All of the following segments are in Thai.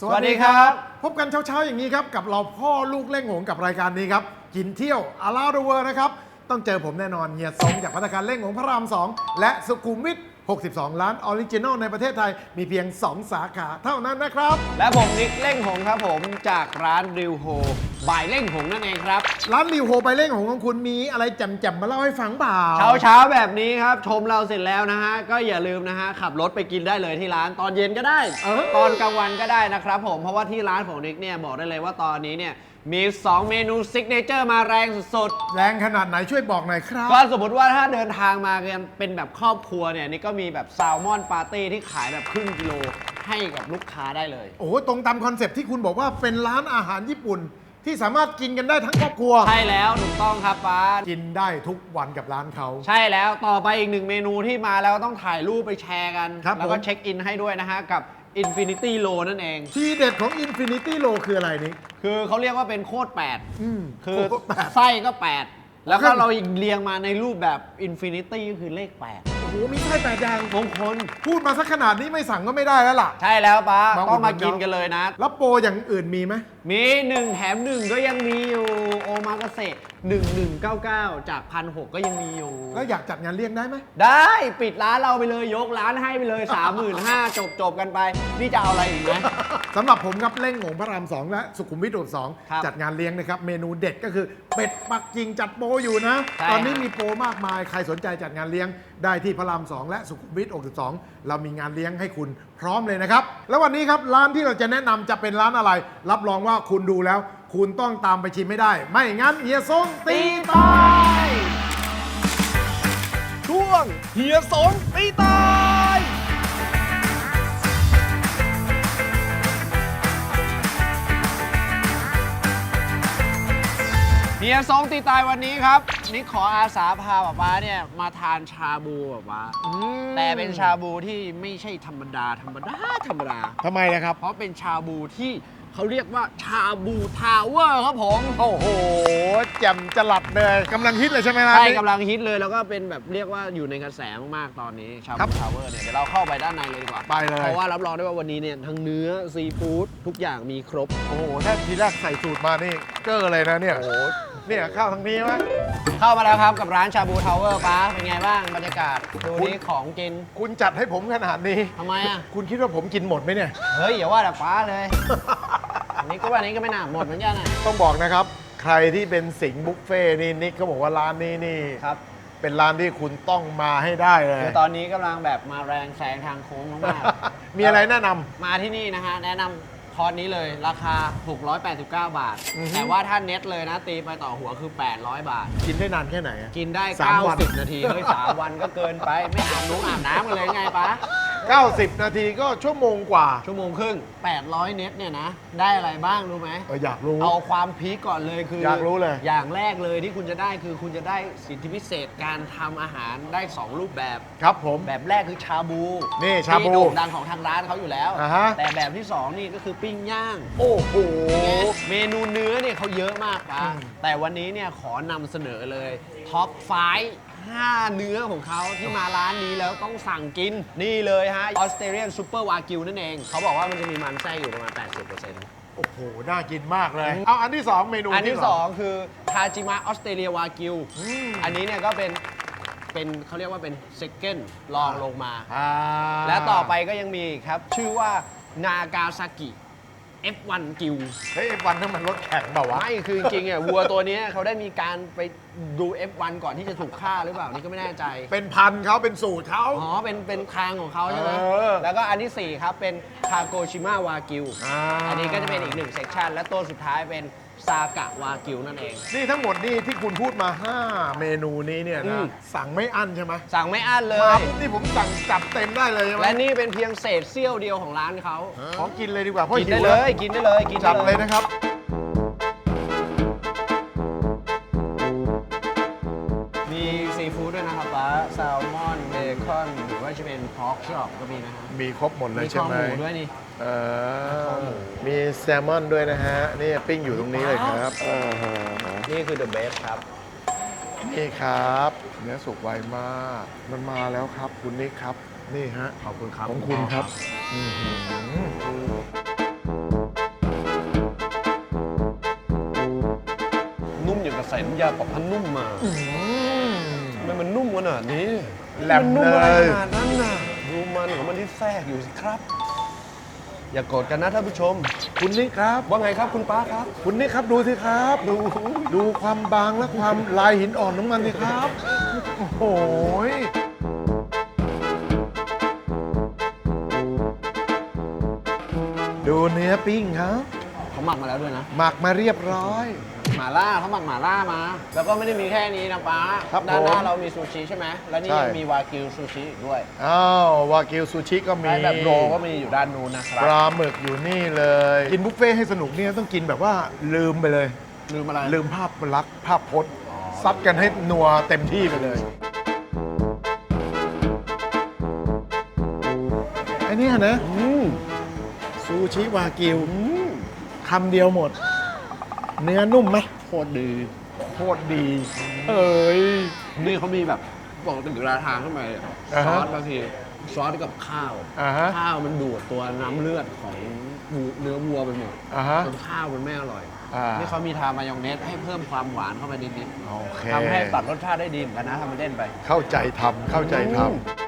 สวัสดีครับ พบกันเช้า ๆ อย่างนี้ครับ กับเราพ่อลูกเล่งหงกับรายการนี้ครับ กินเที่ยว Around the World นะครับ ต้องเจอผมแน่นอนเฮียสงจากพัฒการเล่งหงพระรามสองและสุขุมวิท 62 ล้านออริจินอลในประเทศไทยมีเพียง 2 สาขาเท่านั้นนะครับ และผมนิกเล่งหงครับผมจากร้านริวโฮบายเล่งหงนั่นเองครับ ร้านริวโฮไปเล่งหงของคุณมีอะไรแจ่มๆมาเล่าให้ฟังเปล่า เช้าเช้าๆแบบนี้ครับ ชมเราเสร็จแล้วนะฮะ ก็อย่าลืมนะฮะ ขับรถไปกินได้เลยที่ร้านตอนเย็นก็ได้ เออ ตอนกลางวันก็ได้นะครับผมเพราะว่าที่ร้านของนิกเนี่ยบอกได้เลยว่าตอนนี้เนี่ย มี 2 เมนูซิกเนเจอร์มาแรงสุดแรงขนาดไหนช่วยบอกหน่อยครับๆก็สมมติว่าถ้าเดินทางมากันเป็นแบบครอบครัวเนี่ย นี่ก็มีแบบแซลมอนปาร์ตี้ที่ขายแบบครึ่งกิโลให้กับลูกค้าได้เลย โอ้โหตรงตามคอนเซปต์ที่คุณบอกว่าเป็นร้านอาหารญี่ปุ่น ที่สามารถกินกันได้ทั้งครอบครัว ใช่แล้วถูกต้องครับป้ากินได้ทุกวันกับร้านเขา ใช่แล้วต่อไปอีกหนึ่งเมนูที่มาแล้วต้องถ่ายรูปไปแชร์กัน ครับแล้วก็ผม เช็คอินให้ด้วยนะฮะ กับ Infinity Low นั่นเอง ทีเด็ดของ Infinity Low คืออะไรนี่ คือเขาเรียกว่าเป็นโคตรอืม8คือโคตรแปดไส้ก็8แล้วก็ครับเราอีกเรียงมาในรูปแบบ Infinity ก็คือเลขโอ้โหมีไส้แปดอย่าง8มงคลพูดมาสักขนาดนี้ไม่สั่งก็ไม่ได้แล้วล่ะ ใช่แล้วป้ามาอุดหนุน ต้องมากินกันเลยนะ แล้วโปรอย่างอื่นมีไหม มี1แถม1ก็ยังมีอยู่ โอมากาเสะ1199จาก1,600ก็ยังมีอยู่ แล้วอยากจัดงานเลี้ยงได้ไหม ได้ปิดร้านเราไปเลยยกร้านให้ไปเลย 35,000จบจบๆกันไป นี่จะเอาอะไรอีกไหม สำหรับผมครับเล่งหงพระรามสองและสุขุมวิทสองครับจัดงานเลี้ยงนะครับ เมนูเด็ดก็คือเป็ดปักกิ่งจัดโปรอยู่นะ ใช่ตอนนี้ฮะมีโปรมากมาย ใครสนใจจัดงานเลี้ยงได้ที่พระรามสองและสุขุมวิท62 เรามีงานเลี้ยงให้คุณพร้อมเลยนะครับ แล้ววันนี้ครับร้านที่เราจะแนะนำจะเป็นร้านอะไร รับรองว่าคุณดูแล้ว คุณต้องตามไปชิมไม่ได้ ไม่งั้นเฮียซงตีตาย ช่วงเฮียสงตีตาย ฮียสงตีตายวันนี้ครับนี่ขออาสาพาป๊าป๊าเนี่ยมาทานชาบูแบบว่าแต่เป็นชาบูที่ไม่ใช่ธรรมดา ธรรมดา ธรรมดา ทำไมนะครับ เพราะเป็นชาบูที่เขาเรียกว่าชาบูทาวเวอร์ครับผม โอ้โหแจ่มจลัดเลยกำลังฮิตเลยใช่ไหมร้านใช่นี้ กำลังฮิตเลยแล้วก็เป็นแบบเรียกว่าอยู่ในกระแสมากๆตอนนี้ ชาครับูบทาวเวอร์เนี่ย เดี๋ยวเราเข้าไปด้านในเลยดีกว่าไปเลย เพราะว่ารับรองได้ว่าวันนี้เนี่ยทั้งเนื้อซีฟู้ดทุกอย่างมีครบ โอ้โหถ้าทีแรกใส่สูตรมานี่เกอร์เลยนะเนี่ย โอ้โห เนี่ยเข้าวทางนี้ไหมเข้ามาแล้วครับกับร้านชาบูทาวเวอร์ป้าเป็นไงบ้างบรรยากาศดูคุณนี้ของกินคุณจัดให้ผมขนาดนี้ทำไมอะ คุณคิดว่าผมกินหมดไหมเนี่ย เฮ้ยอย่าว่าแต่ป้าเลย อันนี้ก็ว่านี้ก็ไม่น่าหมดเหมือนกันนะต้องบอกนะครับ ใครที่เป็นสิงห์บุฟเฟ่ต์นี่นิกเขาบอกว่าร้านนี้นี่ครับ เป็นร้านที่คุณต้องมาให้ได้เลย คือตอนนี้กำลังแบบมาแรงแซงทางโค้งมากๆ มีอะไรแนะนำ มาที่นี่นะฮะแนะนำ คอร์สนี้เลยราคา 689 บาท อือฮึ แต่ว่าถ้าเน็ตเลยนะตีไปต่อหัวคือ 800 บาท กินได้นานแค่ไหนอะ กินได้ สามวัน 90 นาที เฮ้ย3วันก็เกินไป ไม่อาบน้ำอาบน้ำกันเลยไงปะ 90 นาทีก็ชั่วโมงกว่า ชั่วโมงครึ่ง 800 เน็ตเนี่ยนะ ได้อะไรบ้างรู้ไหม เอออยากรู้ เอาความพีคก่อนเลยคืออยากรู้เลย อย่างแรกเลยที่คุณจะได้คือคุณจะได้สิทธิพิเศษการทำอาหารได้ 2 รูปแบบ ครับผม แบบแรกคือชาบูนี่ชาบูที่โด่งดังของทางร้านเขาอยู่แล้ว อ่าฮะ แต่แบบที่สองนี่ก็คือปิ้งย่าง โอ้โห เมนูเนื้อเนี่ยเขาเยอะมากปะอืมแต่วันนี้เนี่ยขอนำเสนอเลยท็อปไฟห้าเนื้อของเขาที่มาร้านนี้แล้วต้องสั่งกินนี่เลยฮะออสเตรเลียนซูเปอร์วากิวนั่นเอง เขาบอกว่ามันจะมีมันไส้อยู่ประมาณ 80%โอ้โห น่ากินมากเลย เอาอันที่ 2 เมนูอันที่ 2 คือทาจิมะออสเตรเลียวากิวอืมอันนี้เนี่ยก็เป็นเป็นเขาเรียกว่าเป็นเซกเกิลลองลงมาอ่าและต่อไปก็ยังมีอีกครับ ชื่อว่านากาซากิ F1 กิวเฮ้ยวันนั้นมันรถแข่งเปล่าวะ ไม่คือจริงๆอะวัวตัวเนี้ยเขาได้มีการไปดู F1 ก่อนที่จะถูกฆ่าหรือเปล่านี่ก็ไม่แน่ใจ เป็นพันธุ์เขาเป็นสูตรเขา อ๋อ เป็นเป็นคางของเขาใช่ไหมเออแล้วก็อันที่ 4 ครับ เป็นคาโกชิมาวากิว อ่า อันนี้ก็จะเป็นอีกหนึ่งเซกชันและตัวสุดท้ายเป็น ซากะวากิวนั่นเอง นี่ทั้งหมดนี่ที่คุณพูดมา 5 เมนูนี้เนี่ยอืนะ ม สั่งไม่อั้นใช่ไหมสั่งไม่อั้นเลมาย ปุ๊บนี่ผมสั่งจับเต็มได้เลยใช่ไหมและนี่เป็นเพียงเศษเสี้ยวเดียวของร้านเขาขอกินเลยดีกว่าเพราะกินหิได้วเลแล้วย กินได้เลยกินจัได้ดเลยนะครับ ชอปก็มีนะมีครบหมดเลยใช่ไหมหมูด้วยนี่ เออมีแซลมอนด้วยนะฮะ นี่ปิ้งอยู่ตรงนี้เลยครับนี่คือเดอะเบสครับ นี่ครับ เนื้อสุกไวมาก มันมาแล้วครับ คุณนิกครับ นี่ฮะ ขอบคุณครับของคุณครับ นุ่มอย่างกับใส่น้ำยาปรับผ้านุ่มมาทำไมมันนุ่มขนาดนี้แหลมมันนุ่มอะไรยขนาดนั้นน่ะ ดูมันของมันที่แทรกอยู่สิครับ อย่าโกรธกันนะท่านผู้ชม คุณนี่ครับ ว่าไงครับคุณป้าครับ คุณนี่ครับดูสิครับ ดูดูความบางและความลายหินอ่อนของมันสิครับ โอ้โหยดูเนื้อปิ้งครับเขาหมักมาแล้วด้วยนะ หมักมาเรียบร้อย หม่าล่าเขาหมักหม่าล่ามา แล้วก็ไม่ได้มีแค่นี้นะป้าครับด้านหน้าผมเรามีซูชิใช่ไหมแล้วนี่ใช่ ยังมีวากิวซูชิอีกด้วยอ้าววากิวซูชิก็มี ใช่แบบโรก็มีอยู่ด้านนู้นนะครัปบลาหมึกอยู่นี่เลย กินบุฟเฟ่ต์ให้สนุกเนี่ยต้องกินแบบว่าลืมไปเลย ลืมอะไรลืมภาพลักษณ์ภาพพจน์ซัดกันให้นัวเต็มที่ไปเลยไอ้เนี่ยนะอืมซูชิวากิวอืมคำเดียวหมด เนื้อนุ่มไหมโคตรดี โคตรดี เอ้ย นี่เขามีแบบปกติเวลาทานเข้าไปอะอ่าซฮะอสบางทีซอสกับข้าว อ่าฮะข้าวมันดูดตัวน้ำเลือดของวัวเนื้อวัวไปหมดอ่าฮะจนข้าวมันไม่อร่อย อ่านี่เขามีทามายองเนสให้เพิ่มความหวานเข้าไปนิดโอเค ๆทำให้ตัดรสชาติได้ดีเหมือนกันนะทำมันเล่นไป เข้าใจทำเข้าใจทอื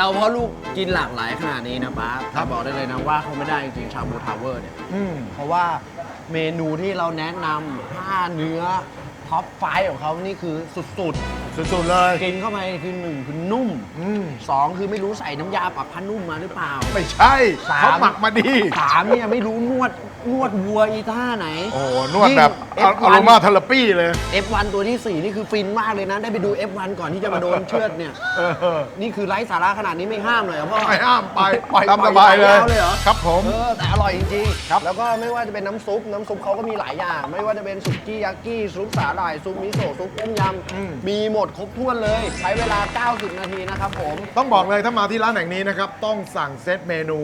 เห็นเราเพราะลูกกินหลากหลายขนาดนี้นะป้าแต่บอกได้เลยนะว่าเขาไม่ได้จริงๆชาบูทาวเวอร์เนี่ยำอืมเพราะว่าเมนูที่เราแนะนำผ้าเนื้อท็อปไฟของเขานี่คือสุดสุดๆเลยๆกินเข้าไปคือหนึ่งคือนุ่มอืมสองคือไม่รู้ใส่น้ำยาปรับผ้านุ่มมาหรือเปล่า ไม่ใช่สามเขาหมักมาดีสามเนี่ยไม่รู้นวดนวดวัวอีท่าไหน โอ้โหนวดแบบยิ่งอะโรมาเทอราปีเลย F1 ตัวที่ 4 นี่คือฟินมากเลยนะ ได้ไปดู F1 ก่อนที่จะมาโดนเชือดเนี่ย เออนี่คือไร้สาระขนาดนี้ไม่ห้ามเลยเหรอพ่อ ไม่ห้ามไปปล่อยตามสบายเลยปล่อยเลยเหรอครับผม เออแต่อร่อยจริงๆแล้วก็ไม่ว่าจะเป็นน้ำซุป น้ำซุปเขาก็มีหลายอย่าง ไม่ว่าจะเป็นสุกี้ยากิซุปสาหร่ายซุปมิโซะซุปต้มยอืมำมีหมดครบถ้วนเลย ใช้เวลา 90 นาทีนะครับผม ต้องบอกเลยถ้ามาที่ร้านแห่งนี้นะครับ ต้องสั่งเซตเมนู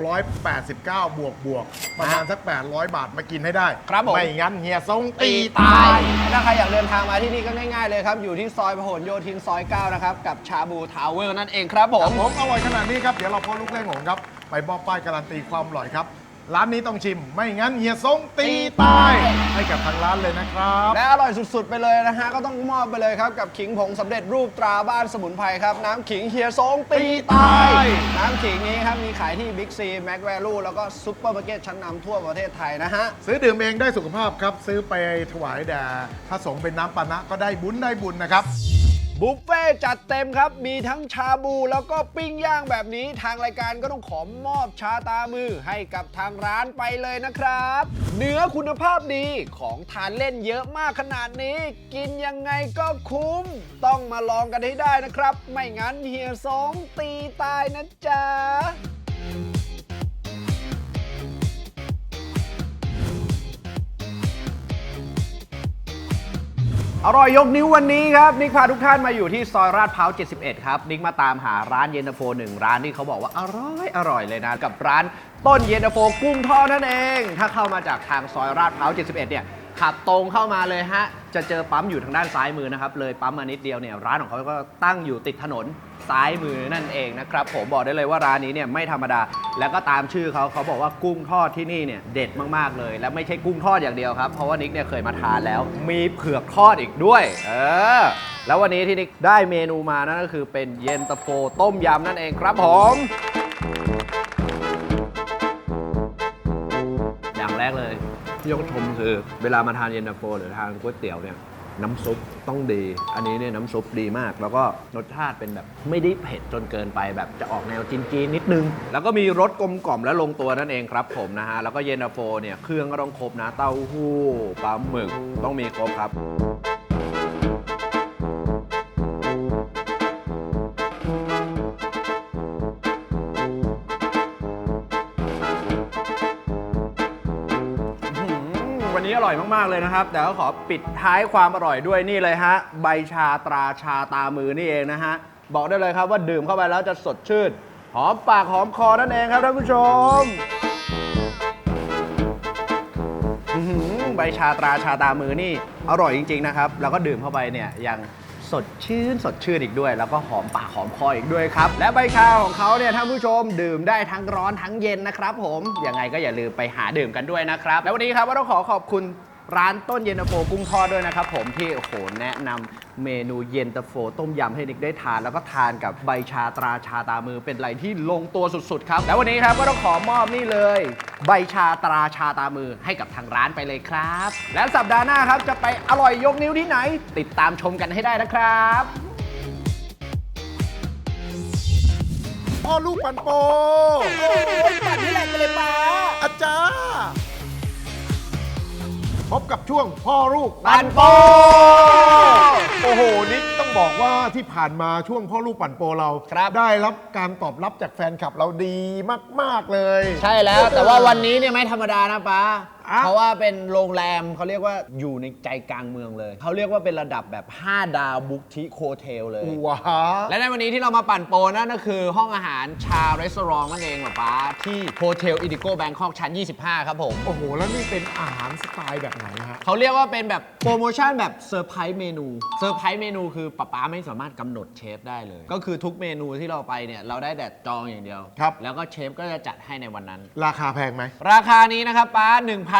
689 บวกบวกประมาณสัก 800 บาทมากินให้ได้ครับผม ไม่งั้นเฮียทรงตีตีตาตายยถ้าใครอยากเดินทางมาที่นี่ก็ง่ายๆเลยครับ อยู่ที่ซอยพหลโยธินซอย 9 นะครับ กับชาบูทาวเวอร์นั่นเองครับผผม มผมอร่อยขนาดนี้ครับ เดี๋ยวเราพอลูกเล่งของครับ ไปมอบป้ายการันตีความอร่อยครับ ร้านนี้ต้องชิม ไม่งั้นเฮียทรงตีตาย ให้กับทางร้านเลยนะครับ และอร่อยสุดๆ ไปเลยนะฮะ ก็ต้องมอบไปเลยครับ กับขิงผงสำเร็จรูปตราบ้านสมุนไพรครับ น้ำขิงเฮียซงตีตาย น้ำขิงนี้ครับ มีขายที่บิ๊กซีแม็กแวลูแล้วก็ซุปเปอร์มาร์เก็ตชั้นนำทั่วประเทศไทยนะฮะ ซื้อดื่มเองได้สุขภาพครับ ซื้อไปถวายแด่พระสงฆ์เป็นน้ำปานะก็ได้บุญได้บุญนะครับ บุฟเฟ่ต์จัดเต็มครับ มีทั้งชาบูแล้วก็ปิ้งย่างแบบนี้ ทางรายการก็ต้องขอมอบชาตามือให้กับทางร้านไปเลยนะครับ เนื้อคุณภาพดีของทานเล่นเยอะมากขนาดนี้ กินยังไงก็คุ้ม ต้องมาลองกันให้ได้นะครับ ไม่งั้นเฮียสองตีตายนะจ๊ะ อร่อยยกนิ้ววันนี้ครับ นิกพาทุกท่านมาอยู่ที่ซอยราดพร้าว 71 ครับ นิกมาตามหาร้านเย็นตาโฟหนึ่งร้านที่เขาบอกว่าอร่อยอร่อยเลยนะ กับร้านต้นเย็นตาโฟกุ้งทอดนั่นเอง ถ้าเข้ามาจากทางซอยราดพร้าว 71 เนี่ย ขับตรงเข้ามาเลยฮะ จะเจอปั๊มอยู่ทางด้านซ้ายมือนะครับ เลยปั๊มมานิดเดียวเนี่ยร้านของเขาก็ตั้งอยู่ติดถนนซ้ายมือนั่นเองนะครับ ผมบอกได้เลยว่าร้านนี้เนี่ยไม่ธรรมดา แล้วก็ตามชื่อเขาเขาบอกว่ากุ้งทอดที่นี่เนี่ยเด็ดมากๆเลย และไม่ใช่กุ้งทอดอย่างเดียวครับ เพราะว่านิกเนี่ยเคยมาทานแล้ว มีเผือกทอดอีกด้วย เออ แล้ววันนี้ที่นิกได้เมนูมานั่นก็คือเป็นเย็นตาโฟต้มยำนั่นเองครับผม ที่ยกชมคือ เวลามาทานเย็นตาโฟหรือทานก๋วยเตี๋ยวเนี่ยน้ำซุปต้องดี อันนี้เนี่ยน้ำซุปดีมาก แล้วก็รสชาติเป็นแบบไม่ได้เผ็ดจนเกินไปแบบจะออกแนวจีนจีนนิดนึง แล้วก็มีรสกลมกล่อมและลงตัวนั่นเองครับผมนะฮะ แล้วก็เย็นตาโฟเนี่ยเครื่องก็ต้องครบนะ เต้าหู้ปลาหมึกต้องมีครบครับ อวันนี้อร่อยมากๆเลยนะครับ แต่ก็ขอปิดท้ายความอร่อยด้วยนี่เลยฮะ ใบชาตราชาตามือนี่เองนะฮะ บอกได้เลยครับว่าดื่มเข้าไปแล้วจะสดชื่น หอมปากหอมคอนั่นเองครับท่านผู้ชมอื้อหือใบชาตราชาตามือนี่อร่อยจริง ๆ นะครับ แล้วก็ดื่มเข้าไปเนี่ยยัง สดชื่น สดชื่นอีกด้วย แล้วก็หอมปากหอมคออีกด้วยครับ และใบชาของเขาเนี่ยท่านผู้ชมดื่มได้ทั้งร้อนทั้งเย็นนะครับผมยังไงก็อย่าลืมไปหาดื่มกันด้วยนะครับ แล้ววันนี้ครับว่าต้องขอขอบคุณ ร้านต้นเย็นตาโฟกุ้งทอดด้วยนะครับผมที่โอ้โหแนะนำเมนูเย็นตาโฟต้มยำให้นิกได้ทานแล้วก็ทานกับใบชาตราชาตามือเป็นอะไรที่ลงตัวสุดๆครับ แล้ววันนี้ครับก็ต้องขอมอบนี่เลย ใบชาตราชาตามือให้กับทางร้านไปเลยครับ และสัปดาห์หน้าครับจะไปอร่อยยกนิ้วที่ไหน ติดตามชมกันให้ได้นะครับ พ่อลูกปันโปปัดที่แหลกไปเลยป้าอาจารย์ พบกับช่วงพ่อลูกปันโปโอ้โหนิกต้องบอกว่าที่ผ่านมาช่วงพ่อลูกปั่นโปเราครับได้รับการตอบรับจากแฟนคลับเราดีมาก ๆเลย ใช่แล้ว แต่ว่าวันนี้เนี่ยไม่ธรรมดานะป้า อะ เพราะว่าเป็นโรงแรมเขาเรียกว่าอยู่ในใจกลางเมืองเลย เขาเรียกว่าเป็นระดับแบบ 5 ดาวบุกทิโคเทลเลย ว้าและในวันนี้ที่เรามาปั่นโปรนั่นก็คือห้องอาหารชาเรส a อร์นั่นเองป้าป้าที่โฮเทลอิดิโก้แบงคอกชั้น 25 ครับผม โอ้โห แล้วนี่เป็นอาหารสไตล์แบบไหนฮะ เขาเรียกว่าเป็นแบบโปรโมชั่นแบบเซอร์ไพรส์เมนูเซอร์ไพรส์เมนูคือป้าป้าไม่สามารถกำหนดเชฟได้เลย ก็คือทุกเมนูที่เราไปเนี่ยเราได้แต่จองอย่างเดียว ครับ แล้วก็เชฟก็จะจัดให้ในวันนั้น ราคาแพงไหม ราคานี้นะครับป้า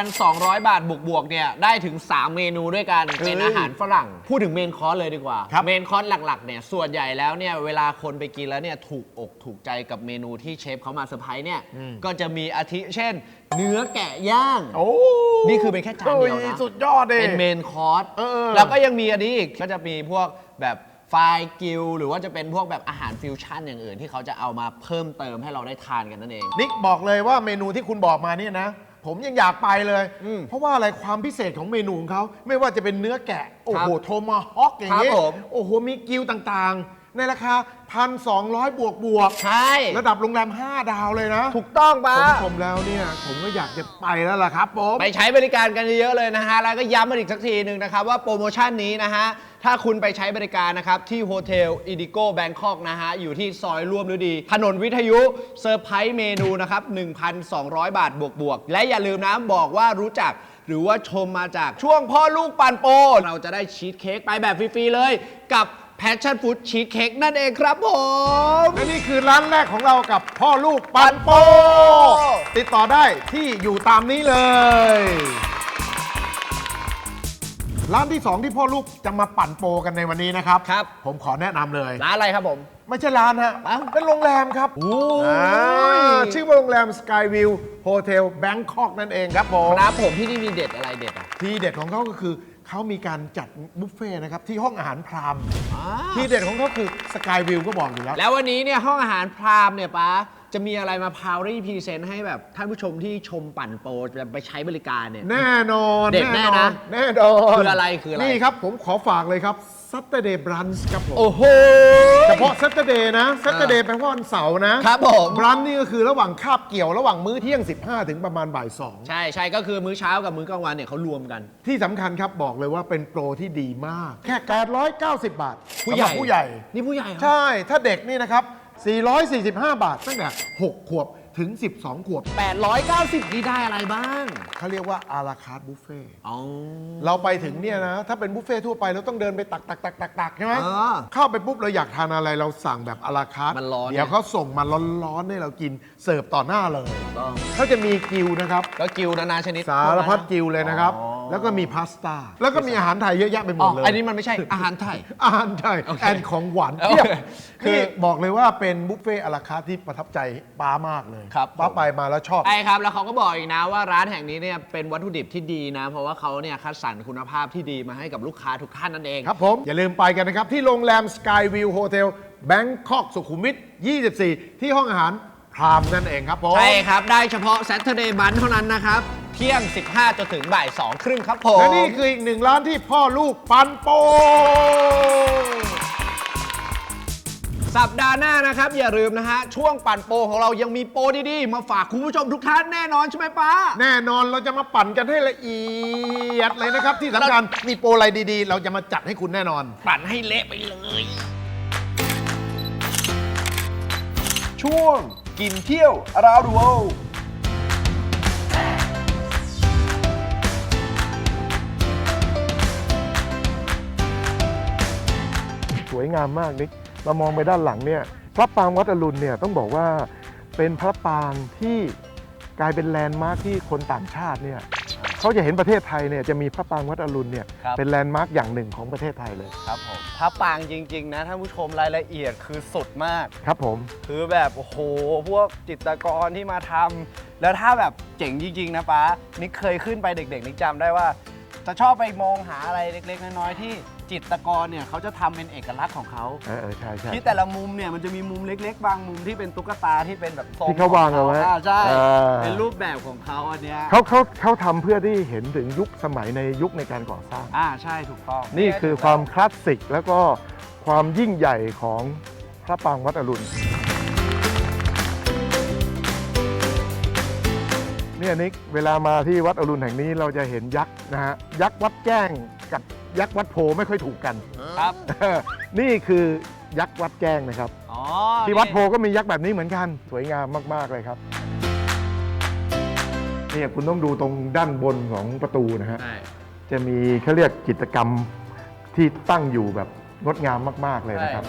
1,200 บาทบวกๆเนี่ยได้ถึง 3 เมนูด้วยกันเฮ้ย เป็นอาหารฝรั่ง พูดถึงเมนคอร์สเลยดีกว่า ครับ เมนคอร์สหลักๆเนี่ยส่วนใหญ่แล้วเนี่ยเวลาคนไปกินแล้วเนี่ยถูกอกถูกใจกับเมนูที่เชฟเขามาเซอร์ไพรส์เนี่ยก็จะมีอาทิเช่น เนื้อแกะย่าง โอ้นี่คือเป็นแค่จานเดียวนะ ฮ้สุดยอดเลย เป็นเมนคอร์สเออ แล้วก็ยังมีอันนี้อีกก็จะมีพวกแบบไฟล์กิลหรือว่าจะเป็นพวกแบบอาหารฟิวชั่นอย่างอื่นที่เขาจะเอามาเพิ่มเติมให้เราได้ทานกันนั่นเอง นิกบอกเลยว่าเมนูที่คุณบอกมาเนี่ยนะ ผมยังอยากไปเลย อืมเพราะว่าอะไรความพิเศษของเมนูของเขาไม่ว่าจะเป็นเนื้อแกะ โอ้โหโทมาฮอกอย่างนี้ครับผม โอ้โหมีกิวต่างๆ ในราคา 1,200 บวกบวกใช่ ระดับโรงแรม 5 ดาวเลยนะ ถูกต้องป้าผมชมแล้วเนี่ย ผมก็อยากจะไปแล้วล่ะครับผมไปใช้บริการกันเยอะๆเลยนะฮะ แล้วก็ย้ำมาอีกสักทีหนึ่งนะครับ ว่าโปรโมชั่นนี้นะฮะ ถ้าคุณไปใช้บริการนะครับ ที่โฮเทลอิดิโก้แบงคอกนะฮะ อยู่ที่ซอยร่วมฤดี ถนนวิทยุเซอร์ไพรส์เมนูนะครับ 1,200 บาทบวกๆและอย่าลืมนะบอกว่ารู้จักหรือว่าชมมาจากช่วงพ่อลูกปันโป เราจะได้ชีสเค้กไปแบบฟรีๆเลยกับ Passion Food Cheese Cake นั่นเองครับผม และนี่คือร้านแรกของเรากับพ่อลูกปันโป ติดต่อได้ที่อยู่ตามนี้เลย ร้านที่ 2 ที่พ่อลูกจะมาปั่นโปกันในวันนี้นะครับ ครับ ผมขอแนะนำเลย ร้านอะไรครับผม ไม่ใช่ร้านฮะ อ้าว เป็นโรงแรมครับโอ้ยอ่าชื่อว่าโรงแรม Skyview Hotel Bangkok นั่นเองครับผม ครับผมที่นี่มีเด็ดอะไรเด็ดอะ ทีเด็ดของเขาก็คือ เขามีการจัดบุฟเฟ่ต์นะครับที่ห้องอาหารพรามอ่าทีเด็ดของเขาคือ Skyview ก็บอกอยู่แล้ว แล้ววันนี้เนี่ยห้องอาหารพรามเนี่ยป้า จะมีอะไรมาพาวรี่พรีเซนต์ให้แบบท่านผู้ชมที่ชมปั่นโปรจะไปใช้บริการเนี่ย แน่นอนเด็ดแน่นะแน่นอนคืออะไรคืออะไร นี่ครับผมขอฝากเลยครับ Saturday Brunch ครับผม โอ้โห เฉพาะ Saturday นะ Saturday แปลว่าวันเสาร์นะครับผมบรันนี่ก็คือระหว่างคาบเกี่ยวระหว่างมื้อเที่ยง 15 ถึงประมาณบ่ายสองใช่ใช่ก็คือมื้อเช้ากับมื้อกลางวันเนี่ยเขารวมกัน ที่สำคัญครับบอกเลยว่าเป็นโปรที่ดีมาก แค่890 บาทผู้ใหญ่สำรับผู้ใหญ่ นี่ผู้ใหญ่เหรอ ใช่ ถ้าเด็กนี่นะครับ 445 บาทตั้งแต่6ขวบถึง 12 ขวบ 890 นี่ได้อะไรบ้าง เขาเรียกว่าอาราคาร์ b บุฟเฟ่อ๋อ เราไปถึงเนี่ยนะ ถ้าเป็นบุฟเฟ่ทั่วไปเราต้องเดินไปตักตักตักตักตักใช่ไหมเออเข้าไปปุ๊บเราอยากทานอะไรเราสั่งแบบอาราคาร์มันร้อนเดี๋ยวเขาส่งมาร้อนๆให้เรากินเสิร์ฟต่อหน้าเลยต้อง เขาจะมีกิวนะครับก็กิวนานาชนิดสารพัดกิวเลยนะครับ อ๋อ แล้วก็มีพาสต้า แล้วก็มีอาหารไทยเยอะแยะไปหมอ๋อดเลย อันนี้มันไม่ใช่อาหารไทย อาหารไทยโอเคแอนของหวานโอเคเพียบคือนี่บอกเลยว่าเป็นบุฟเฟ่ต์อาราคาร์ที่ประทับใจป้ามากเลยครับ ป้าผมไปมาแล้วชอบใช่ครับ แล้วเขาก็บอกอีกนะว่าร้านแห่งนี้เนี่ยเป็นวัตถุดิบที่ดีนะ เพราะว่าเขาเนี่ยคัดสรรคุณภาพที่ดีมาให้กับลูกค้าทุกท่านนั่นเอง ครับผม อย่าลืมไปกันนะครับ ที่โรงแรม Skyview Hotel Bangkok สุขุมวิท 24 ที่ห้องอาหารพรามนั่นเองครับผม ใช่ครับ ได้เฉพาะ Saturday b u n เท่านั้นนะครับ เที่ยง 15 จนถึงบ่าย2ครึ่งครับผม และนี่คืออีกหนึ่งร้านที่พ่อลูกปันโปสัปดาห์หน้านะครับ อย่าลืมนะฮะ ช่วงปั่นโปรของเรายังมีโปรดีๆ มาฝากคุณผู้ชมทุกท่านแน่นอนใช่ไหมป้า แน่นอนเราจะมาปั่นกันให้ละเอียดเลยนะครับ ที่สำคัญมีโปรอะไรดีๆ เราจะมาจัดให้คุณแน่นอน ปั่นให้เละไปเลย ช่วงกินเที่ยว around the world งามมากนิกเรามองไปด้านหลังเนี่ยพระปรางวัดอรุณเนี่ยต้องบอกว่าเป็นพระปรางที่กลายเป็นแลนด์มาร์คที่คนต่างชาติเนี่ยเขาจะเห็นประเทศไทยเนี่ยจะมีพระปรางวัดอรุณเนี่ยครับ เป็นแลนด์มาร์คอย่างหนึ่งของประเทศไทยเลยครับผมพระปางจริง ๆ นะท่านผู้ชมรายละเอียดคือสุดมาก ครับผม คือแบบโอ้โหพวกจิตรกรที่มาทำแล้วถ้าแบบเจ๋งจริง ๆ นะป๊านิกเคยขึ้นไปเด็ก ๆนิกจำได้ว่า จะชอบไปมองหาอะไรเล็ก ๆ น้อยๆที่ จิตรกรเนี่ยเขาจะทำเป็นเอกลักษณ์ของเขา เออเออใช่ใช่ที่แต่ละมุมเนี่ยมันจะมีมุมเล็ก ๆ บางมุมที่เป็นตุ๊กตาที่เป็นแบบทรงที่เขาวางเอาไว้อ่ใช่อ่าเป็นรูปแบบของเขาอันเนี้ยเขาเขาเขาทำเพื่อที่เห็นถึงยุคสมัยในยุคในการก่อสร้าง อ่าใช่ถูกต้องนี่คือความคลาสสิกแล้วก็ความยิ่งใหญ่ของพระปรางวัดอรุณเนี่ยนิกเวลามาที่วัดอรุณแห่งนี้เราจะเห็นยักษ์นะฮะยักษ์วัดแจ้งกับ ยักษ์วัดโพไม่ค่อยถูกกัน ครับ นี่คือยักษ์วัดแจ้งนะครับ อ๋อที่วัดโพก็มียักษ์แบบนี้เหมือนกัน สวยงามมากๆเลยครับเนี่ยคุณต้องดูตรงด้านบนของประตูนะฮะ ใช่จะมีเขาเรียกกิจกรรมที่ตั้งอยู่แบบงดงามมาก ๆ เลยนะครับ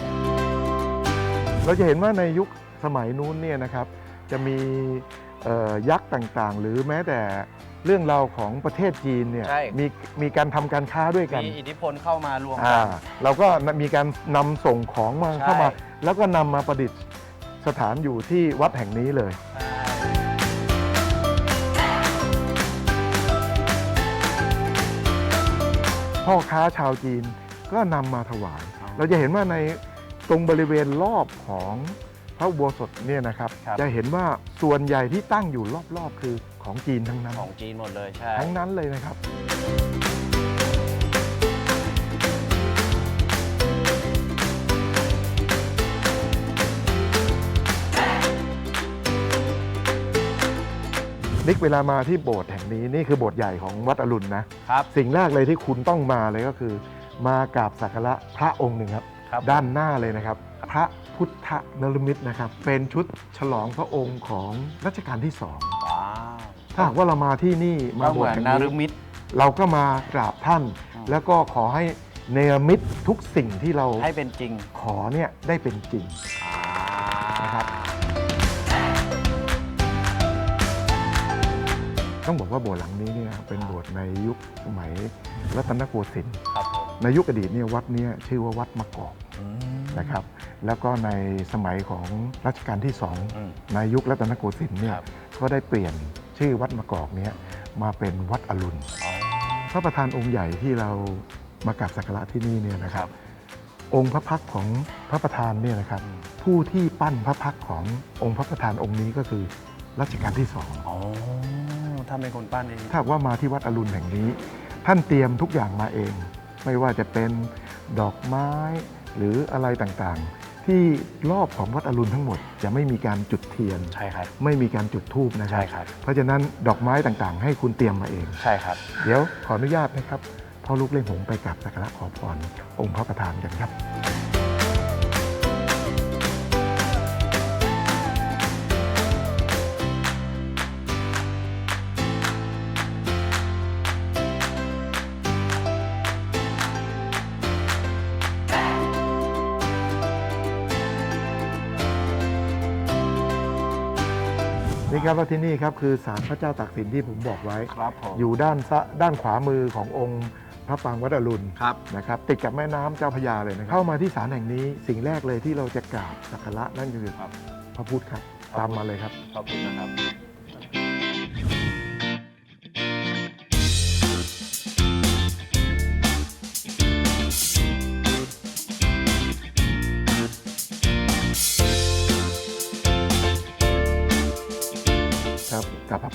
เราจะเห็นว่าในยุคสมัยนู้นเนี่ยนะครับ จะมีเอ่อยักษ์ต่างๆ หรือแม้แต่ เรื่องราวของประเทศจีนเนี่ยใช่ มีมีการทำการค้าด้วยกันมีอิทธิพลเข้ามารวมกัอ่านเราก็มีการนำส่งของมาใช่ เข้ามา แล้วก็นำมาประดิษฐ์สถานอยู่ที่วัดแห่งนี้เลย พ่อค้าชาวจีนก็นำมาถวายเราจะเห็นว่าในตรงบริเวณรอบของพระอุโบสถเนี่ยนะครับ ครับ จะเห็นว่าส่วนใหญ่ที่ตั้งอยู่รอบๆ คือ ของจีนทั้งนั้นของจีนหมดเลยใช่ ทั้งนั้นเลยนะครับ นิกเวลามาที่โบสถ์แห่งนี้นี่คือโบสถ์ใหญ่ของวัดอรุณนะครับ สิ่งแรกเลยที่คุณต้องมาเลยก็คือ มากราบสักการะพระองค์หนึ่งครับ ครับด้านหน้าเลยนะครับ พระพุทธนรมิตรนะครับ เป็นชุดฉลองพระองค์ของรัชกาลที่สอง ว้าว ถ้าหากว่าเรามาที่นี่มาก็โบเหสมืถ์อนแห่งนารุนี้มิตรเราก็มากราบท่านอืมแล้วก็ขอให้เนรมิตทุกสิ่งที่เราให้เป็นจริงขอเนี่ยได้เป็นจริง นะครับ ต้องบอกว่าโบสถ์หลังนี้เนี่ยเป็นโบสถ์ในยุคสมัยรัตนโกสินทร์ครับผมในยุคอดีตเนี่ยวัดเนี้ชื่อว่าวัดมะกอกนะครับ แล้วก็ในสมัยของรัชกาลที่สองอืมในยุครัตนโกสินทร์เนี่ยครับ ก็ได้เปลี่ยน ชื่อวัดมะกอกเนี้มาเป็นวัดอรุณอ๋อพระประธานองค์ใหญ่ที่เรามากราบสักการะที่นี่เนี่ยนะคครัรับบองค์พระพักตร์ของพระประธานเนี่ยนะครับอืมผู้ที่ปั้นพระพักตร์ขององค์พระประธานองค์นี้ก็คือรัชกาลที่สองอ๋อถ้าเป็นคนปั้นเองถ้าหากว่ามาที่วัดอรุณแห่งนี้ ท่านเตรียมทุกอย่างมาเอง ไม่ว่าจะเป็นดอกไม้หรืออะไรต่างๆ ที่รอบของวัดอรุณทั้งหมดจะไม่มีการจุดเทียน ใช่ครับ ไม่มีการจุดธูปนะครัใช่ครับ เพราะฉะนั้นดอกไม้ต่างๆ ให้คุณเตรียมมาเอง ใช่ครับ เดี๋ยวขออนุญาตนะครับพ่อลูกเล่งหงไปกราบสักการะขอพรองค์พระประธานกันครับ ครับว่าที่นี่ครับคือศาลพระเจ้าตากสินที่ผมบอกไว้ ครับผมอยู่ด้านซะด้านขวามือขององค์พระปรางวัดอรุณครับ นะครับติดกับแม่น้ำเจ้าพระยาเลยนะครับเข้ามาที่ศาลแห่งนี้สิ่งแรกเลยที่เราจะกราบสักการะนั่นก็คือครับ พระพุทธครับ ตามมาเลยครับ ขอบคุณนะครับครับ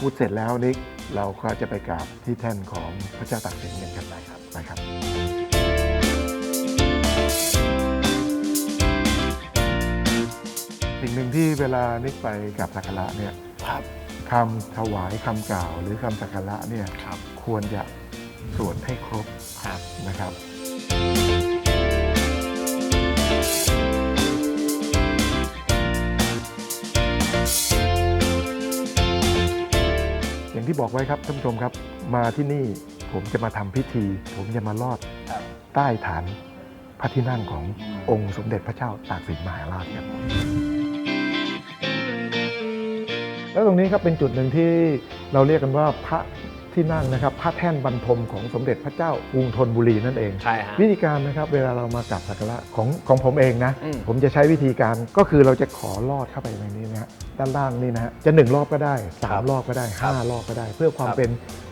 พระพุทธเสร็จแล้วนี่เราก็จะไปกราบที่แท่นของพระเจ้าตากสินกันครับได้ครับไปครับ สิ่งหนึ่งที่เวลานิกไปกับสักการะเนี่ยครับ คำถวายคำกล่าว หรือคำสักการะเนี่ยครับ ควรจะสวดให้ครบครับนะครับ อย่างที่บอกไว้ครับท่านผู้ชมครับ มาที่นี่ผมจะมาทำพิธี ผมจะมาลอดครับใต้ฐานพระที่นั่งขององค์สมเด็จพระเจ้าตากสินมหาราชครับแล้วตรงนี้ครับเป็นจุดหนึ่งที่เราเรียกกันว่าพระ ที่นั่งนะครับพระแท่นบรรทมของสมเด็จพระเจ้ากรุงธนบุรีนั่นเอง ใช่ฮะ วิธีการนะครับเวลาเรามากราบสักการะของของผมเองนะ อืม ผมจะใช้วิธีการก็คือเราจะขอลอดเข้าไปในนี้นะฮะด้านล่างนี่นะฮะจะหนึ่งรอบก็ได้สามรอบก็ได้ห้ารอบก็ได้ เพื่อความเป็น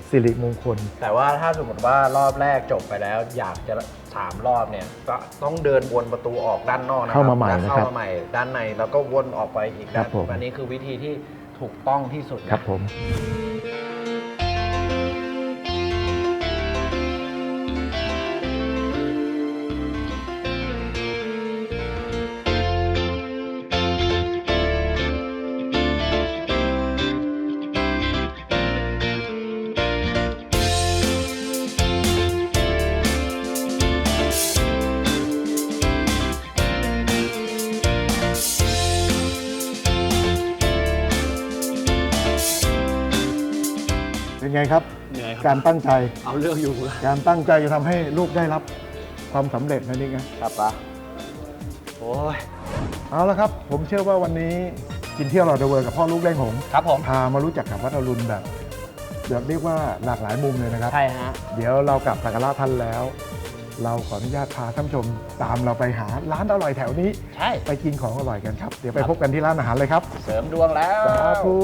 สิริมงคล แต่ว่าถ้าสมมติว่ารอบแรกจบไปแล้ว อยากจะสามรอบเนี่ยก็ต้องเดินวนประตูออกด้านนอกนะครัเข้ามาใหม่แล้วนะครับเข้ามาใหม่ด้านในแล้วก็วนออกไปอีกครัด้าบนผม อันนี้คือวิธีที่ถูกต้องที่สุดนะครับผม เป็นไงครับ เหนื่อยคการับรตั้งใจ เอาเรื่องอยู่การตั้งใจจะทำให้ลูกได้รับความสำเร็จนั่นเองไงครับปะโอ้ย เอาละครับ ผมเชื่อว่าวันนี้กินเที่ยวเราเดอะเวิร์กับพ่อลูกเล่งหงส์ครับผม พามารู้จักกับวัดอรุณแบบแบบเรียกว่าหลากหลายมุมเลยนะครับ ใช่ฮะ เดี๋ยวเรากลับสักการะท่านแล้ว เราขออนุญาตพาท่านผู้ชมตามเราไปหาร้านอร่อยแถวนี้ ใช่ ไปกินของอร่อยกันครับ เดี๋ยวไปพบกันที่ร้านอาหารเลยครับเสริมดวงแล้ว สาธุ